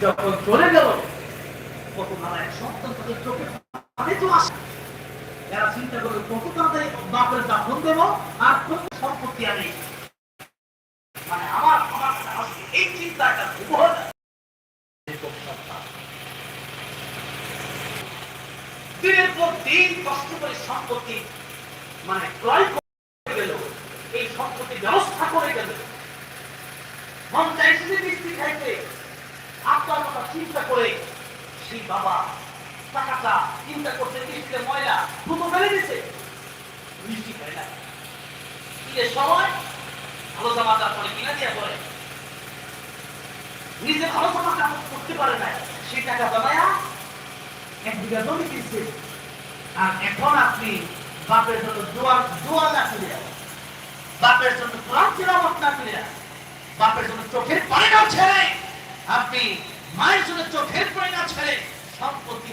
যখন চলে গেল কত সন্তান তাদের চোখে তো আসে। চিন্তা করবে কত বাপের দেবো আর কত সম্পত্তি মানে আমার আমার এই চিন্তাটা উপহার দিনের পর দিন কষ্ট করে সম্পত্তি মানে ক্রয় করে গেল, এই সম্পত্তি ব্যবস্থা করে গেল। মন চাইছে যে মিষ্টি খাইতে আপনার কথা চিন্তা করে সেই বাবা টাকাটা চিন্তা করতে মিষ্টিতে ময়লা? দুটো ফেলে দিছে মিষ্টি খায় না। ঈদের সময় ভালো জামা কাপড় কিনা দিয়া পরে নিজে ভালো জামা কাপড় করতে পারে না। সেই টাকা বানায়া এক বিঘা জমি কিনছে। আর এখন আপনি বাপের জন্য দোয়া দোয়া না করে বাপের জন্য কোরআন তিলাওয়াত না করে বাপের জন্য চোখের পানি না ছেড়ে, আপনি মায়ের জন্য চোখের পানি না ছেড়ে সম্পত্তি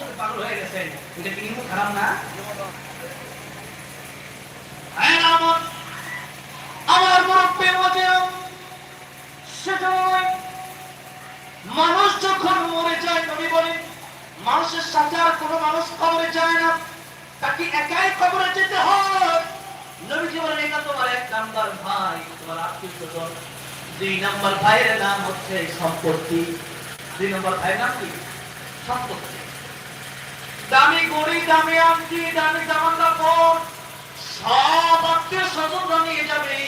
জন্য পাগল হয়ে গেছেন। এটা কি কিন্তু খারাপ না? হ্যাঁ আমার মুরব্বী মতেও সেজন্য মানুষ যখন মরে যায় নবী বলেন মানুষের সাথে আর কোনো মানুষ কবরে যায় না। তাকে একাই কবরে যেতে হয়। নবীজি বলেন, এটা তোমার এক নাম্বার ভাই, তোমার আত্মীয় দুই নাম্বার ভাইয়ের নাম হচ্ছে সম্পত্তি। দুই নম্বর ভাইয়ের নাম কি? দামি গড়ি দামি দামি সব আত্মীয় স্বজনরা নিয়ে যাবে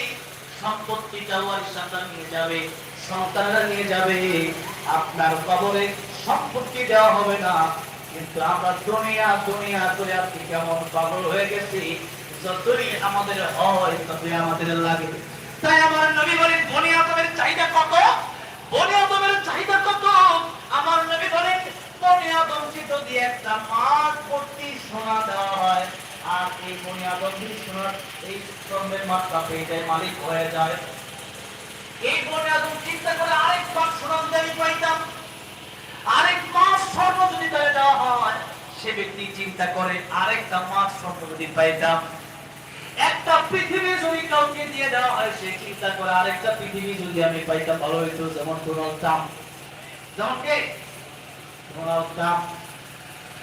সম্পত্তি দেওয়া হবে না। কিন্তু আমরা দুনিয়া দুনিয়া হয়ে যতই আমাদের হয় আমাদের লাগে। তাই আমার নবী বলেন বনি আদমের চাহিদা কত বনি আদমের চাহিদা কত আমার নবী বলেন বনি মাঠ ভর্তি সোনা দেওয়া হয়। আর এই বনি আদম সোনার এই শ্রমের মাত্রা পেয়ে মালিক হয়ে যায়। এই বনি আদম চিন্তা করে আরেক মাস সোনার দাবি পাইতাম। আরেক মাস স্বর্ণ যদি দেওয়া হয়, সে ব্যক্তি চিন্তা করে আরেকটা মাস স্বর্ণ যদি পাইতাম। একটা পৃথিবী যদি কাউকে দিয়ে দেওয়া হয়, সে চিন্তা করে আরেকটা পৃথিবী যদি আমি পাইতাম। ভালো হইতো, যেমন ডোনাল্ড ট্রাম্প। যেমন কে? Donald Trump.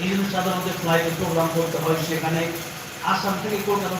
এই জন্য সাধারণত ফ্লাইটে প্রোগ্রাম করতে হয় সেখানে আসাম থেকে কলকাতা